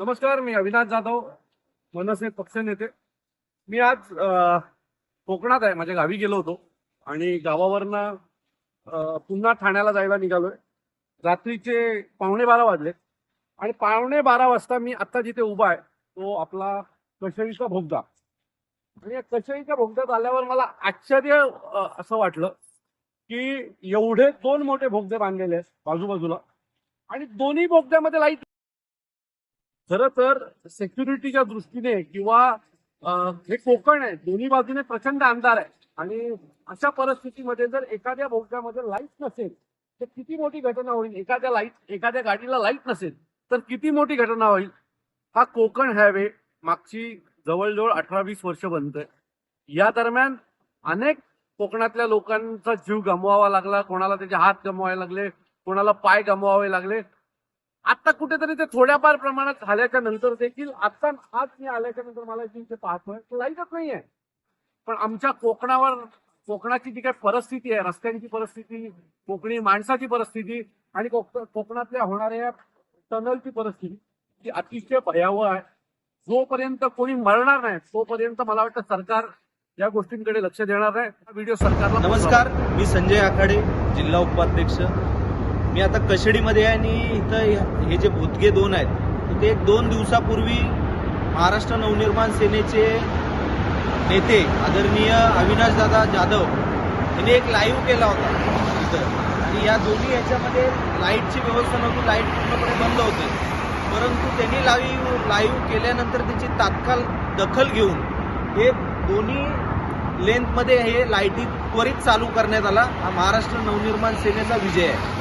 नमस्कार मी अविनाश जाधव मनसे पक्ष नेते. मी आज कोकणात आहे माझ्या गावी गेलो होतो आणि गावावरनं पुन्हा ठाण्याला जायला निघालोय. रात्रीचे पावणे बारा वाजले आणि पावणे बारा वाजता मी आता जिथे उभा आहे तो आपला कशईचा भोगदा. आणि या कशईच्या भोगद्यात आल्यावर मला आश्चर्य असं वाटलं की एवढे दोन मोठे भोगदे बांधलेले आहेत बाजूबाजूला. आणि दोन्ही भोगद्यामध्ये लाइट खरं तर सेक्युरिटीच्या दृष्टीने किंवा हे कोकण आहे दोन्ही बाजूने प्रचंड अंधार आहे. आणि अशा परिस्थितीमध्ये जर एखाद्या बोगद्यामध्ये लाइट नसेल तर किती मोठी घटना होईल? एखाद्या लाइट एखाद्या गाडीला लाइट नसेल तर किती मोठी घटना होईल? हा कोकण हायवे मागची जवळजवळ अठरा वीस वर्ष बनतोय या दरम्यान अनेक कोकणातल्या लोकांचा जीव गमवावा लागला कोणाला त्याचे हात गमवावे लागले कोणाला पाय गमवावे लागले. आता कुठेतरी ते थोड्याफार प्रमाणात झाल्याच्यानंतर देखील आता आज मी आल्याच्यानंतर मला इथे पाहतोय लाईटच नाहीये. पण आमच्या कोकणावर कोकणाची जी काही परिस्थिती आहे रस्त्यांची परिस्थिती कोकणी माणसाची परिस्थिती आणि कोक- कोकणातल्या होणाऱ्या टनलची परिस्थिती ती अतिशय भयावह आहे. जोपर्यंत कोणी मरणार नाही तोपर्यंत मला वाटतं सरकार या गोष्टींकडे लक्ष देणार नाही. हा व्हिडिओ सरकारला नमस्कार मी संजय आखाडे जिल्हा उपाध्यक्ष. मी आता कशडीमध्ये आहे आणि इथं हे जे भूतगे दोन आहेत ते दोन दिवसापूर्वी महाराष्ट्र नवनिर्माण सेनेचे नेते आदरणीय अविनाशदादा जाधव यांनी एक लाईव्ह केला होता इथं. आणि या दोन्ही याच्यामध्ये लाईटची व्यवस्था नव्हती लाइट पूर्णपणे बंद होते. परंतु त्यांनी लाईव्ह लाईव्ह केल्यानंतर त्याची तात्काळ दखल घेऊन हे दोन्ही लेंथमध्ये हे लाईटी त्वरित चालू करण्यात आला. हा महाराष्ट्र नवनिर्माण सेनेचा विजय आहे.